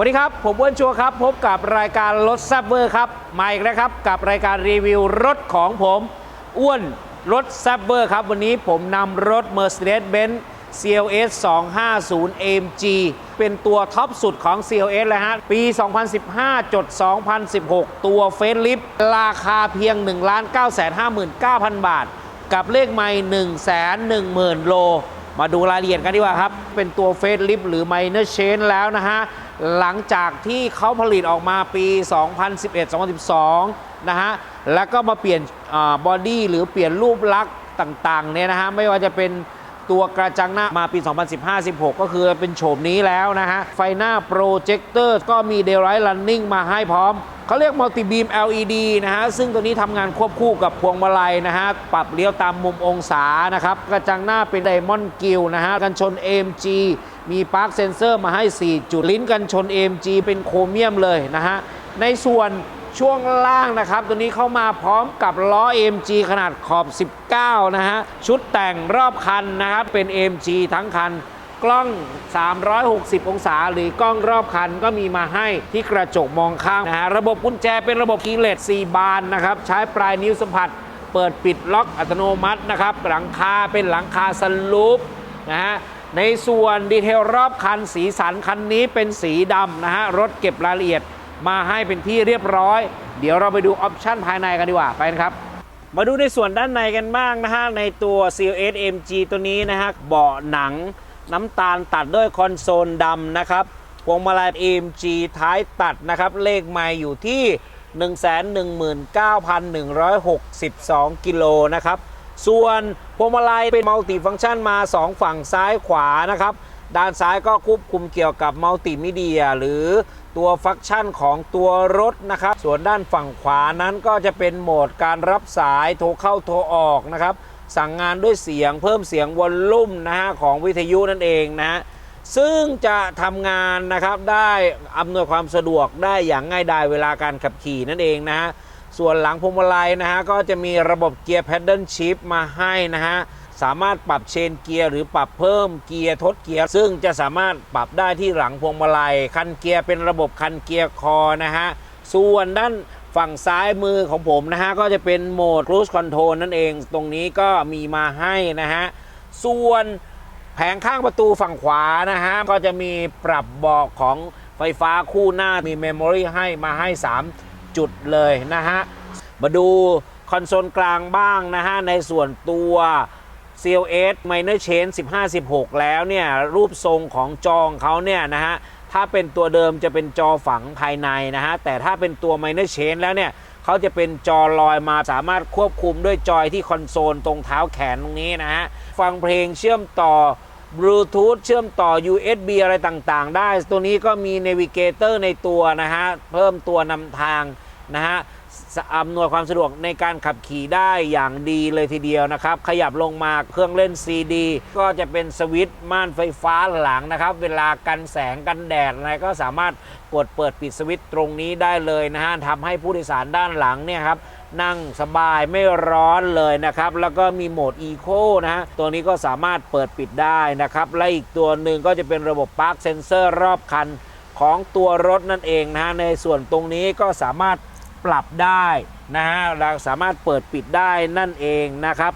วันนี้ครับ ผมอ้วนชัวร์ครับ พบกับรายการรถแซบเวอร์ครับมาอีกแล้วครับ กับรายการรีวิวรถของผมอ้วนรถแซบเวอร์ครับ วันนี้ผมนำรถ Mercedes-Benz CLS 250 AMG เป็นตัวท็อปสุดของ CLS เลยฮะ ปี 2015 จด 2016 ตัวเฟสลิฟราคาเพียง 1 959,000 บาท กับเลขไม่110,000 โล มาดูรายละเอียดกันดีกว่าครับ เป็นตัวเฟสลิฟหรือ Minor Change แล้วนะฮะ หลังจากที่เขาผลิตออกมาปี 2011-2012 นะฮะ แล้วก็มาเปลี่ยนบอดี้หรือเปลี่ยนรูปลักษณ์ต่างๆเนี่ยนะฮะ ไม่ว่าจะเป็นตัวกระจังหน้ามาปี 2015-16 ก็คือเป็นโฉมนี้แล้วนะฮะ ไฟหน้าโปรเจคเตอร์ก็มีเดลไรท์ลันนิ่งมาให้พร้อม เขาเรียกมัลติบีม LED นะฮะ ซึ่งตัวนี้ทำงานควบคู่กับพวงมาลัยนะฮะ ปรับเลี้ยวตามมุมองศานะครับ กระจังหน้าเป็นไดมอนด์กิลนะฮะ กันชน AMG มีปาร์คเซนเซอร์มาให้ 4 จุดลิ้นกันชน AMG เป็นโครเมียมเลยนะฮะ ในส่วนช่วงล่างนะครับ ตัวนี้เข้ามาพร้อมกับล้อ AMG ขนาดขอบ 19 นะฮะ ชุดแต่งรอบคันนะครับ เป็น AMG ทั้งคันกล้อง 360 องศา หรือกล้องรอบคันก็มีมาให้ที่กระจกมองข้างนะฮะ ระบบกุญแจเป็นระบบคีเลส4บานนะครับ ใช้ปลายนิ้วสัมผัส เปิดปิดล็อกอัตโนมัตินะครับ หลังคาเป็นหลังคาสลูปนะฮะ ในส่วนดีเทลรอบคันสีสันคันนี้เป็นสีดำนะฮะ รถเก็บรายละเอียดมาให้เป็นที่เรียบร้อย เดี๋ยวเราไปดูออปชั่นภายในกันดีกว่าไปนะครับ มาดูในส่วนด้านในกันบ้างนะฮะ ในตัว CLS MG ตัวนี้นะฮะ เบาะหนังน้ำตาลตัดด้วยคอนโซลดำนะครับพวงมาลัย AMG ท้ายตัดนะครับ เลขไม่อยู่ที่ 119,162 กิโลนะครับ ส่วนพวงมาลัยเป็นมัลติฟังก์ชันมา 2 ฝั่งซ้ายขวานะครับ ด้านซ้ายก็ควบคุมเกี่ยวกับมัลติมีเดีย หรือตัวฟังก์ชันของตัวรถนะครับ ส่วนด้านฝั่งขวานั้นก็จะเป็นโหมดการรับสายโทรเข้าโทรออกนะครับ สั่งงานด้วยเสียงเพิ่มเสียงวอลลุ่มนะฮะของวิทยุนั่นเองนะฮะซึ่งจะทำงานนะครับได้อำนวยความสะดวกได้อย่างง่ายดายเวลาการขับขี่นั่นเองนะฮะ ส่วนหลังพวงมาลัยนะฮะก็จะมีระบบเกียร์แพดเดิลชิฟมาให้นะฮะสามารถปรับเชนเกียร์หรือปรับเพิ่มเกียร์ทดเกียร์ ซึ่งจะสามารถปรับได้ที่หลังพวงมาลัย คันเกียร์เป็นระบบคันเกียร์คอนะฮะส่วนด้านฝั่งซ้ายมือของผมนะฮะก็จะเป็นโหมด Cruise Control นั่นเอง ตรงนี้ก็มีมาให้นะฮะส่วนแผงข้างประตูฝั่งขวานะฮะก็จะมีปรับเบอกของไฟฟ้าคู่หน้ามีเมมโมรีให้มาให้ 3 จุดเลยนะฮะ มาดูคอนโซลกลางบ้างนะฮะ ในส่วนตัว CLS Minor Chain 15-16 แล้วเนี่ย รูปทรงของจองเขาเนี่ยนะฮะ ถ้าเป็นตัวเดิมจะเป็นจอฝังภายในนะฮะ แต่ถ้าเป็นตัว Minor Chain แล้วเนี่ยเขาจะเป็นจอลอยมาสามารถควบคุมด้วยจอยที่คอนโซลตรงเท้าแขนตรงนี้นะฮะ ฟังเพลงเชื่อมต่อ บลูทูธเชื่อมต่อ USB อะไรต่างๆ ได้ ตัวนี้ก็มี Navigator ในตัวนะฮะ เพิ่มตัวนำทางนะฮะอำนวยความสะดวกในการขับขี่ได้อย่างดีเลยทีเดียวนะครับ ขยับลงมาเครื่องเล่น CD ก็จะเป็นสวิตช์ม่านไฟฟ้าหลังนะครับ เวลากันแสงกันแดดอะไรก็สามารถกดเปิดปิดสวิตช์ตรงนี้ได้เลยนะฮะทำให้ผู้โดยสารด้านหลังเนี่ยครับ นั่งสบายไม่ร้อนเลยนะครับ แล้วก็มีโหมด Eco นะฮะ ตัวนี้ก็สามารถเปิดปิดได้นะครับ และอีกตัวหนึ่งก็จะเป็นระบบ Park Sensor รอบคันของตัวรถนั่นเองนะฮะ ในส่วนตรงนี้ก็สามารถปรับได้นะฮะเราสามารถเปิดปิดได้นั่นเองนะครับ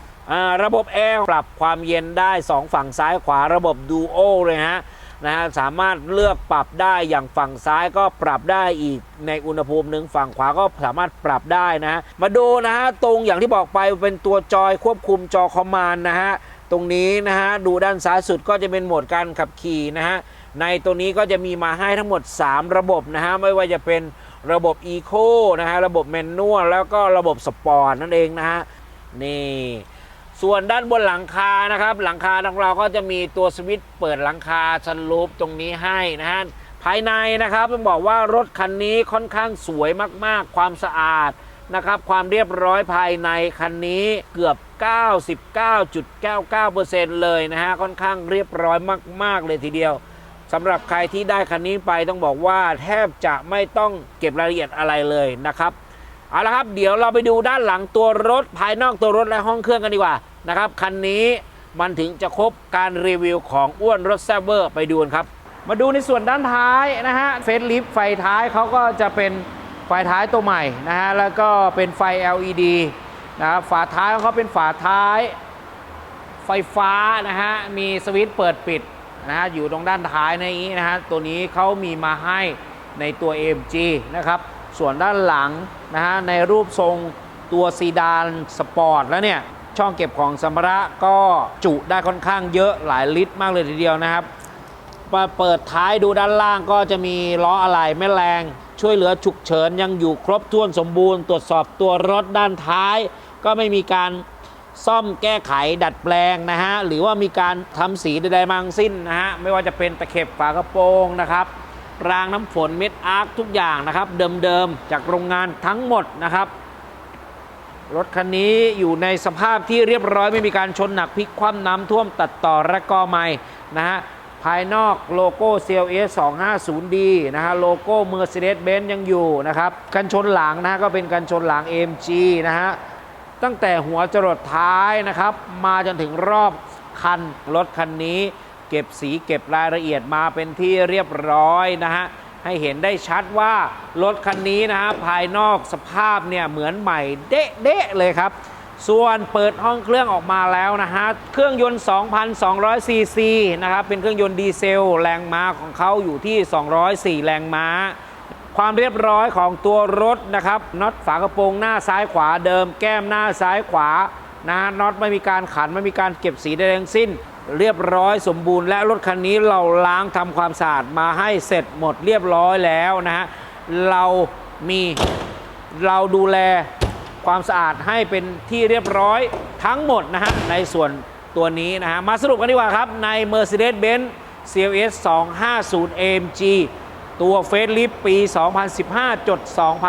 ระบบแอร์ปรับความเย็นได้ 2 ฝั่งซ้ายขวาระบบดูโอเลยฮะ นะฮะสามารถเลือกปรับได้อย่างฝั่งซ้ายก็ปรับได้อีกในอุณหภูมิหนึ่งฝั่งขวาก็สามารถปรับได้นะฮะมาดูนะฮะตรงอย่างที่บอกไปเป็นตัวจอยควบคุมจอคอมมานนะฮะตรงนี้นะฮะดูด้านซ้ายสุดก็จะเป็นโหมดการขับขี่นะฮะในตัวนี้ก็จะมีมาให้ทั้งหมด 3 ระบบนะฮะไม่ว่าจะเป็นระบบ Eco นะฮะระบบแมนนวลแล้วก็ระบบสปอร์ตนั่นเองนะฮะนี่ ส่วนด้านบนหลังคานะครับหลังคาของเราก็จะมีตัวสวิตช์เปิดหลังคาชันลูปตรงนี้ให้นะฮะภายในนะครับต้องบอกว่ารถคันนี้ค่อนข้างสวยมากๆ ความสะอาดนะครับความเรียบร้อยภายในคันนี้เกือบ 99.99%เลยนะฮะค่อนข้างเรียบร้อยมาก ๆ เลยทีเดียวสำหรับใครที่ได้คันนี้ไปต้องบอกว่าแทบจะไม่ต้องเก็บรายละเอียดอะไรเลยนะครับเอาละครับ เดี๋ยวเราไปดูด้านหลังตัวรถภายนอกตัวรถและห้องเครื่องกันดีกว่า นะครับ คันนี้มันถึงจะครบการรีวิวของอ้วนรถแซบเวอร์ไปดูนครับ มาดูในส่วนด้านท้ายนะฮะเฟสลิฟไฟท้ายเขาก็จะเป็นไฟท้ายตัวใหม่นะฮะแล้วก็เป็นไฟ LED นะครับฝาท้ายของเขาเป็นฝาท้ายไฟฟ้านะฮะมีสวิตช์เปิดปิดนะฮะอยู่ตรงด้านท้ายในนี้นะฮะตัวนี้เขามีมาให้ในตัว AMG นะครับส่วนด้านหลังนะฮะในรูปทรงตัวซีดานสปอร์ตแล้วเนี่ย ช่องเก็บของสัมภาระก็จุได้ค่อนข้างเยอะหลายลิตรมากเลยทีเดียวนะครับมาเปิดท้ายดูด้านล่างก็จะมีล้ออะไหล่แม่แรง ช่วยเหลือฉุกเฉินยังอยู่ครบถ้วนสมบูรณ์ตรวจสอบตัวรถด้านท้าย ก็ไม่มีการซ่อมแก้ไขดัดแปลงนะฮะหรือว่ามีการทำสีใดๆมาทั้งสิ้นนะฮะไม่ว่าจะเป็นตะเข็บฝากระโปรงนะครับรางน้ำฝนเม็ดอาร์คทุกอย่างนะครับ เดิมๆจากโรงงานทั้งหมดนะครับ รถคันนี้อยู่ในสภาพที่เรียบร้อยไม่มีการชนหนักพลิกคว่ำน้ำท่วมตัดต่อและก็ไม่นะฮะภายนอกโลโก้ CLS 250D นะฮะโลโก้ Mercedes-Benz ยังอยู่นะครับกันชนหลังนะฮะก็เป็นกันชนหลัง AMG นะฮะตั้งแต่หัวจรดท้ายนะครับ มาจนถึงรอบคันรถคันนี้ เก็บสีเก็บรายละเอียดมาเป็นที่เรียบร้อยนะฮะ ให้เห็นได้ชัดว่ารถคันนี้นะฮะภายนอกสภาพเนี่ยเหมือนใหม่เด๊ะเลยครับ ส่วนเปิดห้องเครื่องออกมาแล้วนะฮะเครื่องยนต์ 2,200 ซีซีนะครับเป็นเครื่องยนต์ดีเซล แรงม้าของเขาอยู่ที่ 204 แรงม้า ความเรียบร้อยของตัวรถนะครับน็อตฝากระโปรงหน้าซ้ายขวาเดิม แก้มหน้าซ้ายขวานะฮะน็อตไม่มีการขันไม่มีการเก็บสีใดทั้งสิ้น เรียบร้อยสมบูรณ์และรถคันนี้เราล้างทำความสะอาดมาให้เสร็จหมดเรียบร้อยแล้วนะฮะเรามีเราดูแลความสะอาดให้เป็นที่เรียบร้อยทั้งหมดนะฮะในส่วนตัวนี้นะฮะมาสรุปกันดีกว่าครับ ใน Mercedes-Benz CLS 250 AMG ตัวเฟสลิฟปี 2015จด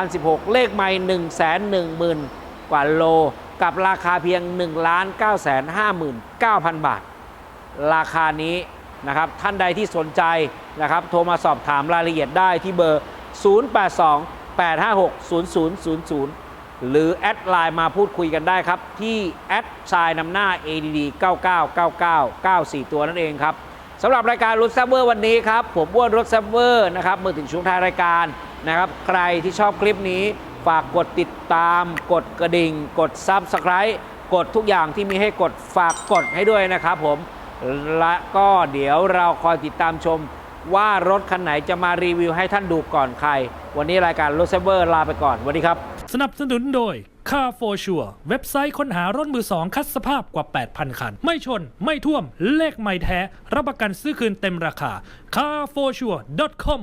2016 เลขไม่ 110,000 กว่าโล กับราคาเพียง 1 9 5 9 0 0 0 บาท ราคานี้นะครับท่านใดที่สนใจนะครับโทรมาสอบถามรายละเอียดได้ที่เบอร์ 082 856 0000 หรือแอดไลน์มาพูดคุยกันได้ครับ ที่แอดชายนำหน้า ADD 9999 94 ตัวนั่นเองครับสำหรับรายการรถแซบเวอร์วันนี้ครับ ผมอ้วนรถแซบเวอร์นะครับมือถึงช่วงท้ายรายการนะครับ ใครที่ชอบคลิปนี้ฝากกดติดตาม กดกระดิ่ง กด Subscribe กดทุกอย่างที่มีให้กดฝากกดให้ด้วยนะครับผม และก็เดี๋ยวเราคอยติดตามชม ว่ารถคันไหนจะมารีวิวให้ท่านดูก่อนใคร วันนี้รายการรถเซเบอร์ลาไปก่อนสวัสดีครับ สนับสนุนโดย Car for Sure เว็บไซต์ค้นหารถมือสองคัดสภาพกว่า 8,000 คัน ไม่ชน ไม่ท่วม เลขไม่แท้ รับประกันซื้อคืนเต็มราคา carforsure.com